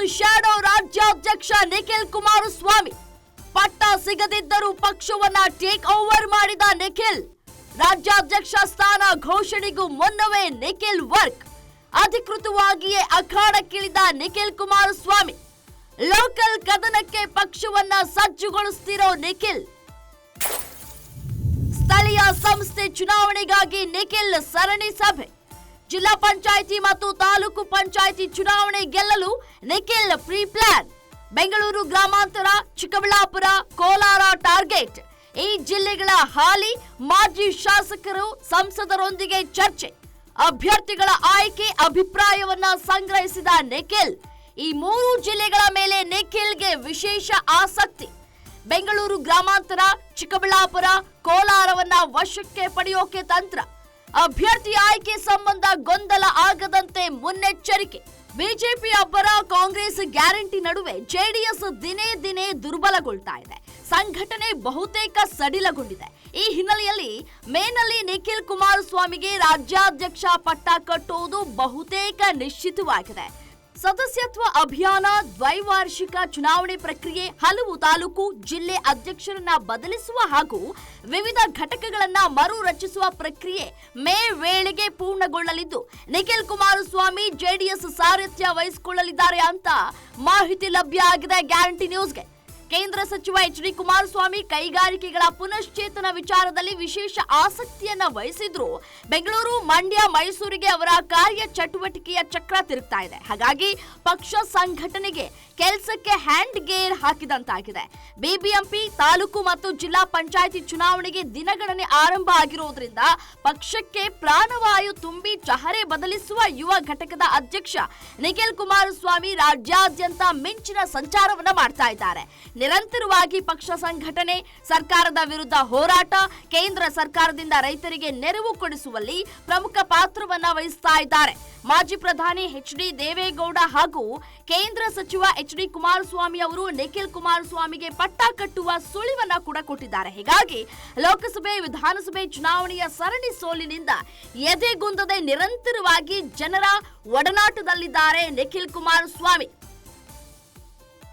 ರಾಜ್ಯಾಧ್ಯಕ್ಷ ನಿಖಿಲ್ ಕುಮಾರಸ್ವಾಮಿ. ಪಟ್ಟ ಸಿಗದಿದ್ದರೂ ಪಕ್ಷವನ್ನ ಟೇಕ್ ಓವರ್ ಮಾಡಿದ ನಿಖಿಲ್. ರಾಜ್ಯಾಧ್ಯಕ್ಷ ಸ್ಥಾನ ಘೋಷಣೆಗೂ ಮುನ್ನವೇ ನಿಖಿಲ್ ವರ್ಕ್ ಅಧಿಕೃತವಾಗಿಯೇ ಅಖಾಡಕ್ಕಿಳಿದ ನಿಖಿಲ್ ಕುಮಾರಸ್ವಾಮಿ. ಲೋಕಲ್ ಕದನಕ್ಕೆ ಪಕ್ಷವನ್ನ ಸಜ್ಜುಗೊಳಿಸ್ತಿರೋ ನಿಖಿಲ್. ಸ್ಥಳೀಯ ಸಂಸ್ಥೆ ಚುನಾವಣೆಗಾಗಿ ನಿಖಿಲ್ ಸರಣಿ ಸಭೆ. ಜಿಲ್ಲಾ ಪಂಚಾಯಿತಿ ಮತ್ತು ತಾಲೂಕು ಪಂಚಾಯಿತಿ ಚುನಾವಣೆ ಗೆಲ್ಲಲು ನಿಖಿಲ್ ಪ್ರೀ ಪ್ಲಾನ್. ಬೆಂಗಳೂರು ಗ್ರಾಮಾಂತರ, ಚಿಕ್ಕಬಳ್ಳಾಪುರ, ಕೋಲಾರ ಟಾರ್ಗೆಟ್. ಈ ಜಿಲ್ಲೆಗಳ ಹಾಲಿ ಮಾಜಿ ಶಾಸಕರು ಸಂಸದರೊಂದಿಗೆ ಚರ್ಚೆ. ಅಭ್ಯರ್ಥಿಗಳ ಆಯ್ಕೆ ಅಭಿಪ್ರಾಯವನ್ನ ಸಂಗ್ರಹಿಸಿದ ನಿಖಿಲ್. ಈ ಮೂರು ಜಿಲ್ಲೆಗಳ ಮೇಲೆ ನಿಖಿಲ್ಗೆ ವಿಶೇಷ ಆಸಕ್ತಿ. ಬೆಂಗಳೂರು ಗ್ರಾಮಾಂತರ, ಚಿಕ್ಕಬಳ್ಳಾಪುರ, ಕೋಲಾರವನ್ನ ವಶಕ್ಕೆ ಪಡೆಯೋಕೆ ತಂತ್ರ. ಅಭ್ಯರ್ಥಿ ಆಯ್ಕೆ ಸಂಬಂಧ ಗೊಂದಲ ಆಗದಂತೆ ಮುನ್ನೆಚ್ಚರಿಕೆ. ಬಿಜೆಪಿ ಅಬ್ಬರ ಕಾಂಗ್ರೆಸ್ ಗ್ಯಾರಂಟಿ ನಡುವೆ ಜೆಡಿಎಸ್ ದಿನೇ ದಿನೇ ದುರ್ಬಲಗೊಳ್ತಾ ಇದೆ. ಸಂಘಟನೆ ಬಹುತೇಕ ಸಡಿಲಗೊಂಡಿದೆ. ಈ ಹಿನ್ನೆಲೆಯಲ್ಲಿ ಮೇನಲ್ಲಿ ನಿಖಿಲ್ ಕುಮಾರಸ್ವಾಮಿಗೆ ರಾಜ್ಯಾಧ್ಯಕ್ಷ ಪಟ್ಟ ಕಟ್ಟುವುದು ಬಹುತೇಕ ನಿಶ್ಚಿತವಾಗಿದೆ. ಸದಸ್ಯತ್ವ ಅಭಿಯಾನ ದ್ವೈವಾರ್ಷಿಕ ಚುನಾವಣೆ ಪ್ರಕ್ರಿಯೆ ಹಲವು ತಾಲೂಕು ಜಿಲ್ಲೆ ಅಧ್ಯಕ್ಷರನ್ನ ಬದಲಿಸುವ ಹಾಗೂ ವಿವಿಧ ಘಟಕಗಳನ್ನ ಮರು ರಚಿಸುವ ಪ್ರಕ್ರಿಯೆ ಮೇ ವೇಳೆಗೆ ಪೂರ್ಣಗೊಳ್ಳಲಿದ್ದು, ನಿಖಿಲ್ ಕುಮಾರಸ್ವಾಮಿ ಜೆಡಿಎಸ್ ಸಾರಥ್ಯ ವಹಿಸಿಕೊಳ್ಳಲಿದ್ದಾರೆ ಅಂತ ಮಾಹಿತಿ ಲಭ್ಯ ಆಗಿದೆ ಗ್ಯಾರಂಟಿ ನ್ಯೂಸ್ಗೆ. ಕೇಂದ್ರ ಸಚಿವ ಎಚ್ ಡಿ ಕುಮಾರಸ್ವಾಮಿ ಕೈಗಾರಿಕೆಗಳ ಪುನಶ್ಚೇತನ ವಿಚಾರದಲ್ಲಿ ವಿಶೇಷ ಆಸಕ್ತಿಯನ್ನ ವಹಿಸಿದ್ರು. ಬೆಂಗಳೂರು, ಮಂಡ್ಯ, ಮೈಸೂರಿಗೆ ಅವರ ಕಾರ್ಯ ಚಟುವಟಿಕೆಯ ಚಕ್ರ ತಿರುಗ್ತಾ ಇದೆ. ಹಾಗಾಗಿ ಪಕ್ಷ ಸಂಘಟನೆಗೆ ಕೆಲಸಕ್ಕೆ ಹ್ಯಾಂಡ್ ಗೇರ್ ಹಾಕಿದಂತಾಗಿದೆ. ಬಿಬಿಎಂಪಿ ತಾಲೂಕು ಮತ್ತು ಜಿಲ್ಲಾ ಪಂಚಾಯಿತಿ ಚುನಾವಣೆಗೆ ದಿನಗಣನೆ ಆರಂಭ ಆಗಿರೋದ್ರಿಂದ ಪಕ್ಷಕ್ಕೆ ಪ್ರಾಣವಾಯು ತುಂಬಿ ಚಹರೆ ಬದಲಿಸುವ ಯುವ ಘಟಕದ ಅಧ್ಯಕ್ಷ ನಿಖಿಲ್ ಕುಮಾರಸ್ವಾಮಿ ರಾಜ್ಯಾದ್ಯಂತ ಮಿಂಚಿನ ಸಂಚಾರವನ್ನ ಮಾಡ್ತಾ ಇದ್ದಾರೆ. ನಿರಂತರವಾಗಿ ಪಕ್ಷ ಸಂಘಟನೆ, ಸರ್ಕಾರದ ವಿರುದ್ಧ ಹೋರಾಟ, ಕೇಂದ್ರ ಸರ್ಕಾರದಿಂದ ರೈತರಿಗೆ ನೆರವು ಕೊಡಿಸುವಲ್ಲಿ ಪ್ರಮುಖ ಪಾತ್ರವನ್ನ ವಹಿಸ್ತಾ ಇದ್ದಾರೆ. ಮಾಜಿ ಪ್ರಧಾನಿ ಎಚ್ ಡಿ ದೇವೇಗೌಡ ಹಾಗೂ ಕೇಂದ್ರ ಸಚಿವ ಎಚ್ ಡಿ ಕುಮಾರಸ್ವಾಮಿ ಅವರು ನಿಖಿಲ್ ಕುಮಾರಸ್ವಾಮಿಗೆ ಪಟ್ಟ ಕಟ್ಟುವ ಸುಳಿವನ್ನ ಕೂಡ ಕೊಟ್ಟಿದ್ದಾರೆ. ಹೀಗಾಗಿ ಲೋಕಸಭೆ, ವಿಧಾನಸಭೆ ಚುನಾವಣೆಯ ಸರಣಿ ಸೋಲಿನಿಂದ ಎದೆಗುಂದದೆ ನಿರಂತರವಾಗಿ ಜನರ ಒಡನಾಟದಲ್ಲಿದ್ದಾರೆ ನಿಖಿಲ್ ಕುಮಾರಸ್ವಾಮಿ.